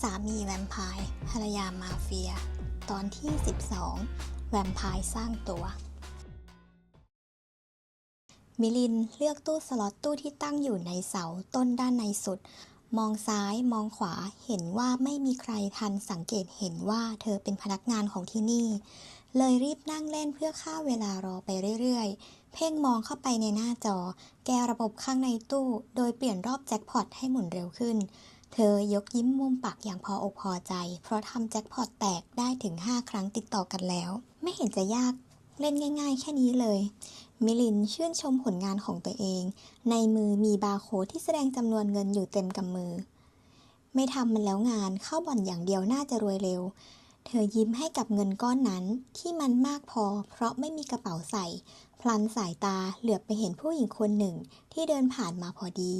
สามีแวมไพร์ภรรยามาเฟีย ตอนที่ 12 แวมไพร์สร้างตัว มิลินเลือกตู้สล็อตตู้ที่ตั้งอยู่ในเสาต้นด้านในสุด มองซ้ายมองขวาเห็นว่าไม่มีใครทันสังเกตเห็นว่าเธอเป็นพนักงานของที่นี่ เลยรีบนั่งเล่นเพื่อฆ่าเวลารอไปเรื่อยๆ เพ่งมองเข้าไปในหน้าจอ แกระบบข้างในตู้ โดยเปลี่ยนรอบแจ็คพอตให้หมุนเร็วขึ้น เธอยกยิ้มมุมปากอย่างพออกพอใจ เพราะทำแจ็คพอตแตกได้ถึง 5 ครั้งติดต่อกันแล้ว ไม่เห็นจะยากเล่นง่าย ๆ แค่นี้เลย มิลินชื่นชมผลงานของตัวเอง ในมือมีบาร์โค้ดที่แสดงจำนวนเงินอยู่เต็มกำมือ ไม่ทำมันแล้วงานเข้าบ่อนอย่างเดียวน่าจะรวยเร็ว เธอยิ้มให้กับเงินก้อนนั้นที่มันมากพอ เพราะไม่มีกระเป๋าใส่ พลันสายตาเหลือบไปเห็นผู้หญิงคนหนึ่งที่เดินผ่านมาพอดี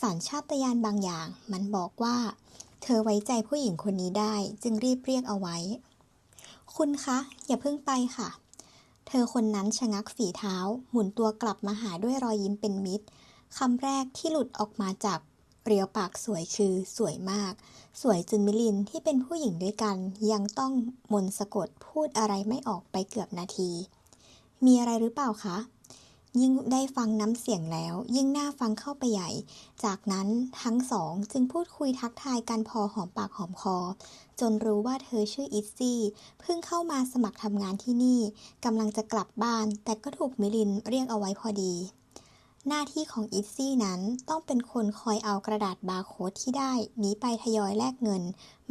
สัญชาตญาณบางอย่าง มันบอกว่า เธอไว้ใจผู้หญิงคนนี้ได้ จึงรีบเรียกเอาไว้ คุณคะ อย่าเพิ่งไปค่ะ เธอคนนั้นชะงักฝีเท้า หมุนตัวกลับมาหาด้วยรอยยิ้มเป็นมิตรคำแรกที่หลุดออกมาจากเรียวปากสวยคือสวยมาก สวยจนมิลินที่เป็นผู้หญิงด้วยกัน ยังต้องมนต์สะกดพูดอะไรไม่ออกไปเกือบนาที มีอะไรหรือเปล่าคะ ยิ่งได้ฟังน้ำเสียงแล้ว ยิ่งน่าฟังเข้าไปใหญ่ จากนั้นทั้งสองจึงพูดคุยทักทายกันพอหอมปากหอมคอ จนรู้ว่าเธอชื่ออิซซี่เพิ่งเข้ามาสมัครทำงานที่นี่กำลังจะกลับบ้าน แต่ก็ถูกมิลินเรียกเอาไว้พอดี หน้าที่ของอิซซี่นั้นต้องเป็นคนคอยเอากระดาษบาร์โค้ดที่ได้นี้ไปทยอยแลกเงิน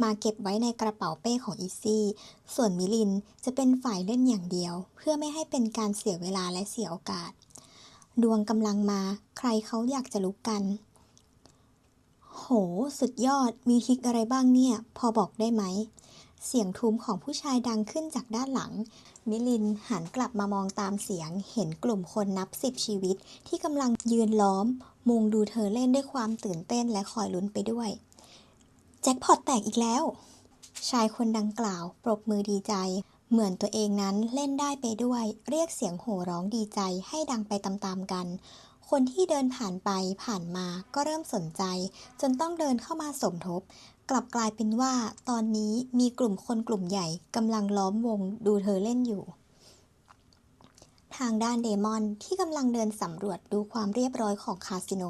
มาเก็บไว้ในกระเป๋าเป้ของอิซซี่ ส่วนมิลินจะเป็นฝ่ายเล่นอย่างเดียว เพื่อไม่ให้เป็นการเสียเวลาและเสียโอกาส ดวงกำลังมา ใครเขาอยากจะลุกกัน โห สุดยอด มีทริกอะไรบ้างเนี่ย พอบอกได้ไหม เสียงทุ้มของผู้ชายดังขึ้นจากด้านหลัง มิลินหันกลับมามองตามเสียง เห็นกลุ่มคนนับสิบชีวิตที่กำลังยืนล้อม มุงดูเธอเล่นด้วยความตื่นเต้นและคอยลุ้นไปด้วย แจ็คพอตแตกอีกแล้ว ชายคนดังกล่าว ปรบมือดีใจ เหมือนตัวเองนั้นเล่นได้ไปด้วย เรียกเสียงโห่ร้องดีใจให้ดังไปตามๆกัน คนที่เดินผ่านไปผ่านมาก็เริ่มสนใจ จนต้องเดินเข้ามาสมทบ กลับกลายเป็นว่า ตอนนี้มีกลุ่มคนกลุ่มใหญ่กำลังล้อมวงดูเธอเล่นอยู่ ทางด้านเดมอนที่กำลังเดินสำรวจดูความเรียบร้อยของคาสิโน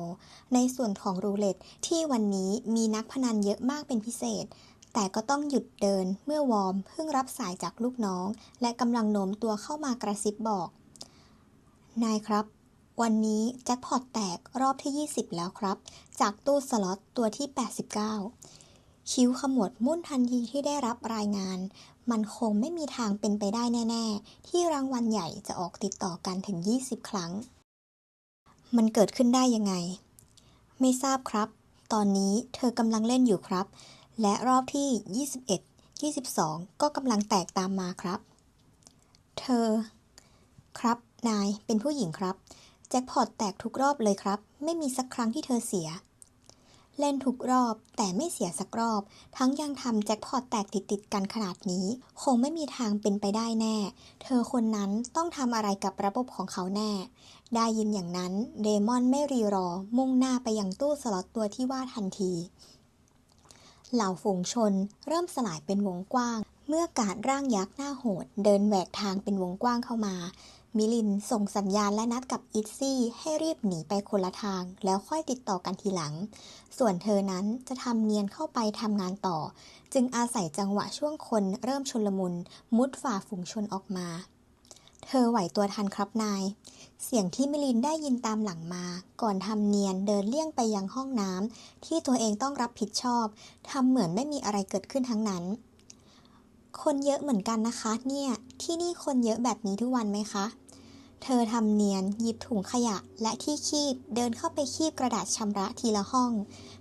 ในส่วนของรูเล็ตที่วันนี้มีนักพนันเยอะมากเป็นพิเศษ แต่ก็ต้องหยุดเดินเมื่อวอร์มเพิ่งรับสายจากลูกน้อง และกำลังโน้มตัวเข้ามากระซิบบอก นายครับ วันนี้แจ็คพอตแตกรอบที่ 20 แล้วครับ จากตู้สล็อตตัวที่ 89 คิ้วขมวดมุ่นทันทีที่ได้รับรายงาน มันคงไม่มีทางเป็นไปได้แน่ ๆ ที่รางวัลใหญ่จะออกติดต่อกันถึง 20 ครั้ง มันเกิดขึ้นได้ยังไง ไม่ทราบครับ ตอนนี้เธอกำลังเล่นอยู่ครับ และรอบที่ 21 22 ก็กำลังแตกตามมาครับ เธอ ครับ นาย เป็นผู้หญิงครับ แจ็คพอตแตกทุกรอบเลยครับ ไม่มีสักครั้งที่เธอเสีย เล่นทุกรอบแต่ไม่เสียสักรอบ ทั้งยังทำแจ็คพอตแตกติดๆกันขนาดนี้ คงไม่มีทางเป็นไปได้แน่ เธอคนนั้นต้องทำอะไรกับระบบของเขาแน่ ได้ยินอย่างนั้น เดมอนไม่รีรอ มุ่งหน้าไปยังตู้สล็อตตัวที่ว่าทันที เหล่าฝูงชนเริ่มสลายเป็นวงกว้าง เมื่อการร่างยักษ์หน้าโหด เดินแหวกทางเป็นวงกว้างเข้ามา มิลินส่งสัญญาณและนัดกับอิซซี่ให้รีบหนีไปคนละทาง แล้วค่อยติดต่อกันทีหลัง ส่วนเธอนั้นจะทำเนียนเข้าไปทำงานต่อ จึงอาศัยจังหวะช่วงคนเริ่มชนลมุน มุดฝ่าฝูงชนออกมา เธอไหวตัวทันครับนาย เสียงที่มิลินได้ยินตามหลังมา ก่อนทำเนียนเดินเลี่ยงไปยังห้องน้ำที่ตัวเองต้องรับผิดชอบทำเหมือนไม่มีอะไรเกิดขึ้นทั้งนั้น คนเยอะเหมือนกันนะคะ เนี่ย ที่นี่คนเยอะแบบนี้ทุกวันไหมคะ เธอทำเนียนหยิบถุงขยะและที่คีบเดินเข้าไปคีบกระดาษชำระทีละห้อง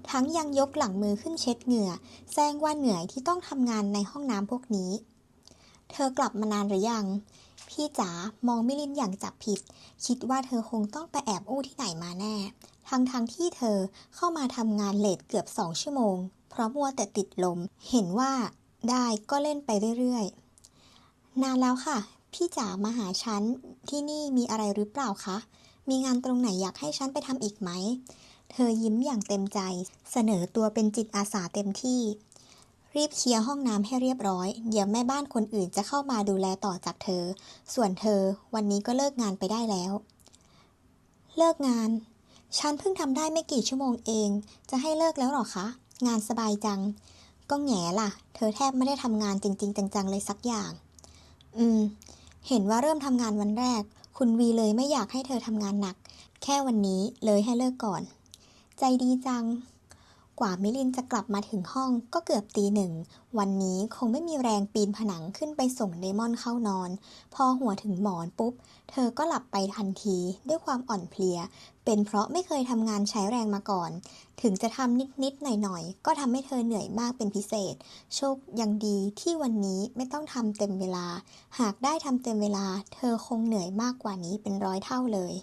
ทั้งยังยกหลังมือขึ้นเช็ดเหงื่อแซงว่าเหนื่อยที่ต้องทำงานในห้องน้ำพวกนี้ เธอกลับมานานหรือยัง พี่จ๋ามองมิลินอย่างจับผิด คิดว่าเธอคงต้องไปแอบอู้ที่ไหนมาแน่ ทั้งทั้งที่เธอเข้ามาทำงานเลทเกือบสองชั่วโมง เพราะมัวแต่ติดลม เห็นว่าได้ก็เล่นไปเรื่อยๆ นานแล้วค่ะ พี่จ๋ามาหาฉันที่นี่มีอะไรหรือเปล่าคะ มีงานตรงไหนอยากให้ฉันไปทำอีกไหม เธอยิ้มอย่างเต็มใจ เสนอตัวเป็นจิตอาสาเต็มที่ รีบเคลียร์ห้องน้ำให้เรียบร้อย เดี๋ยวแม่บ้านคนอื่นจะเข้ามาดูแลต่อจากเธอ ส่วนเธอวันนี้ก็เลิกงานไปได้แล้ว เลิกงาน ฉันเพิ่งทำได้ไม่กี่ชั่วโมงเอง จะให้เลิกแล้วหรอคะ งานสบายจัง ก็แง่ล่ะ เธอแทบไม่ได้ทำงานจริง ๆ จัง ๆ เลยสักอย่าง อืม เห็นว่าเริ่มทำงานวันแรก คุณวีเลยไม่อยากให้เธอทำงานหนัก แค่วันนี้เลยให้เลิกก่อน ใจดีจัง กว่ามิลินจะกลับมาถึงห้องก็เกือบตีหนึ่ง วันนี้คงไม่มีแรงปีนผนังขึ้นไปส่งเดมอนเข้านอน พอหัวถึงหมอนปุ๊บ เธอก็หลับไปทันทีด้วยความอ่อนเพลีย เป็นเพราะไม่เคยทำงานใช้แรงมาก่อน ถึงจะทำนิด ๆ หน่อย ๆ ก็ทำให้เธอเหนื่อยมากเป็นพิเศษ โชคยังดีที่วันนี้ไม่ต้องทำเต็มเวลา หากได้ทำเต็มเวลา เธอคงเหนื่อยมากกว่านี้เป็นร้อยเท่าเลย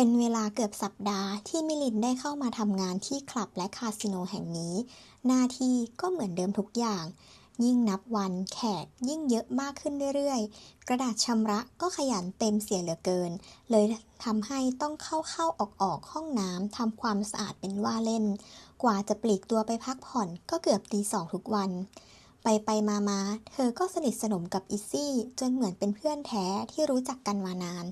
เป็นเวลาเกือบสัปดาห์ที่มิลินได้เข้ามาทำงานที่คลับและคาสิโนแห่งนี้ หน้าที่ก็เหมือนเดิมทุกอย่าง ยิ่งนับวันแขกยิ่งเยอะมากขึ้นเรื่อยๆ กระดาษชำระก็ขยันเต็มเสียเหลือเกิน เลยทำให้ต้องเข้าเข้าออกออกห้องน้ำทำความสะอาดเป็นว่าเล่น กว่าจะปลีกตัวไปพักผ่อนก็เกือบตีสองทุกวันไปไปมามา เธอก็สนิทสนมกับอิซี่ จนเหมือนเป็นเพื่อนแท้ที่รู้จักกันมานาน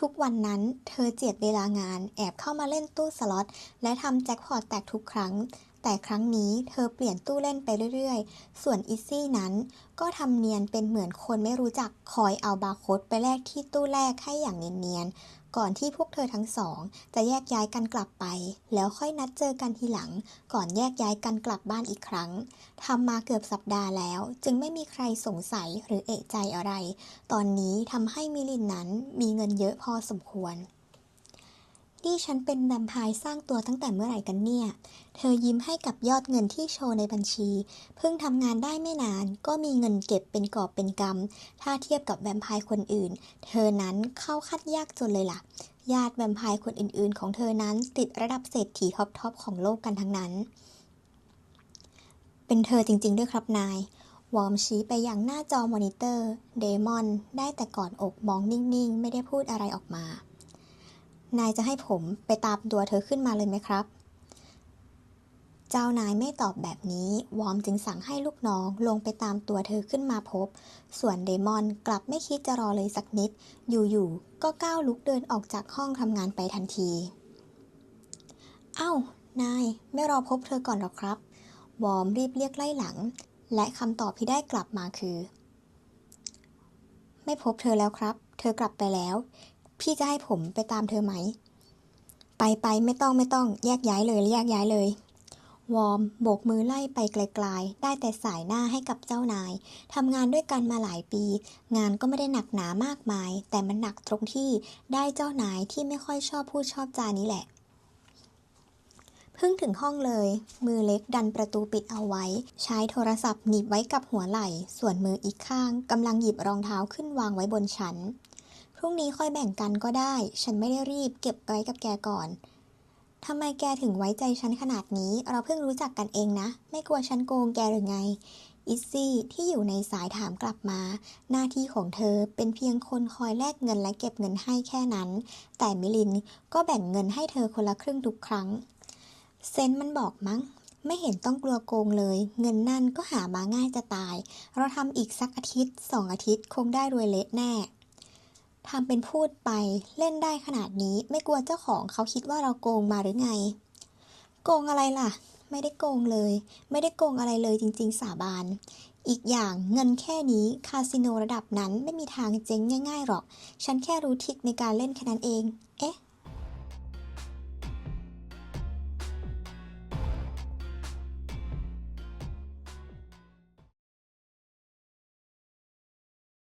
ทุกๆ วันนั้น เธอเจียดเวลางาน แอบเข้ามาเล่นตู้สล็อต และทำแจ็คพอตแตกทุกครั้ง แต่ครั้งนี้เธอเปลี่ยนตู้เล่นไปเรื่อยๆ ส่วนอิซี่นั้น ก็ทำเนียนเป็นเหมือนคนไม่รู้จักคอยเอาบาร์โค้ดไปแลกที่ตู้แรกให้อย่างเนียนๆ ก่อนที่พวกเธอทั้งสอง จะแยกย้ายกันกลับไป แล้วค่อยนัดเจอกันทีหลัง ก่อนแยกย้ายกันกลับบ้านอีกครั้งทำมาเกือบสัปดาห์แล้ว จึงไม่มีใครสงสัยหรือเอะใจอะไร ตอนนี้ทำให้มิลินนั้นมีเงินเยอะพอสมควร นี่ฉันเป็นแวมไพร์สร้างตัวตั้งแต่เมื่อไหร่กันเนี่ย เธอยิ้มให้กับยอดเงินที่โชว์ในบัญชี เพิ่งทำงานได้ไม่นาน ก็มีเงินเก็บเป็นกอบเป็นกำ ถ้าเทียบกับแวมไพร์คนอื่น เธอนั้นเข้าคัดยากจนเลยล่ะ ญาติแวมไพร์คนอื่นๆ ของเธอนั้นติดระดับเศรษฐีท็อปๆของโลกกันทั้งนั้น เป็นเธอจริง ๆ ด้วยครับนายวอร์มชี้ไปยังหน้าจอมอนิเตอร์ เดมอนได้แต่กอดอกมองนิ่งๆ ไม่ได้พูดอะไรออกมา นายจะให้ผมไปตามตัวเธอขึ้นมาเลยไหมครับ เจ้านายไม่ตอบแบบนี้ วอมจึงสั่งให้ลูกน้องลงไปตามตัวเธอขึ้นมาพบ ส่วนเดมอนกลับไม่คิดจะรอเลยสักนิด อยู่ๆ ก็ก้าวลุกเดินออกจากห้องทำงานไปทันที เอ้า นาย ไม่รอพบเธอก่อนหรอครับ วอมรีบเรียกไล่หลัง และคำตอบที่ได้กลับมาคือ ไม่พบเธอแล้วครับ เธอกลับไปแล้ว พี่จะให้ผมไปตามเธอไหม ไปไปไม่ต้องไม่ต้องแยกย้ายเลยแยกย้ายเลย วอร์มโบกมือไล่ไปไกลๆ ได้แต่สายหน้าให้กับเจ้านายทำงานด้วยกันมาหลายปี งานก็ไม่ได้หนักหนามากมาย แต่มันหนักตรงที่ได้เจ้านายที่ไม่ค่อยชอบพูดชอบจานี้แหละเพิ่งถึงห้องเลย มือเล็กดันประตูปิดเอาไว้ ใช้โทรศัพท์หนีบไว้กับหัวไหล่ ส่วนมืออีกข้างกำลังหยิบรองเท้าขึ้นวางไว้บนชั้น รุ่งนี้ค่อยแบ่งกันก็ได้ ฉันไม่ได้รีบเก็บไว้กับแกก่อนทำไมแกถึงไว้ใจฉันขนาดนี้ เราเพิ่งรู้จักกันเองนะ ไม่กลัวฉันโกงแกหรือไง อิซซี่ที่อยู่ในสายถามกลับมา หน้าที่ของเธอเป็นเพียงคนคอยแลกเงินและเก็บเงินให้แค่นั้น แต่มิลินก็แบ่งเงินให้เธอคนละครึ่งทุกครั้ง เซนมันบอกมั้ง ไม่เห็นต้องกลัวโกงเลย เงินนั่นก็หามาง่ายจะตาย เราทำอีกสักอาทิตย์สองอาทิตย์คงได้รวยเละแน่ ทำเป็นพูดไปเล่นได้ขนาดนี้ไม่กลัวเจ้าของเขาคิดว่าเราโกงมาหรือไง โกงอะไรล่ะ ไม่ได้โกงเลย ไม่ได้โกงอะไรเลยจริง ๆ สาบาน อีกอย่างเงินแค่นี้คาสิโนระดับนั้นไม่มีทางเจ๊งง่าย ๆหรอก ฉันแค่รู้ทิคในการเล่นแค่นั้นเอง เอ๊ะ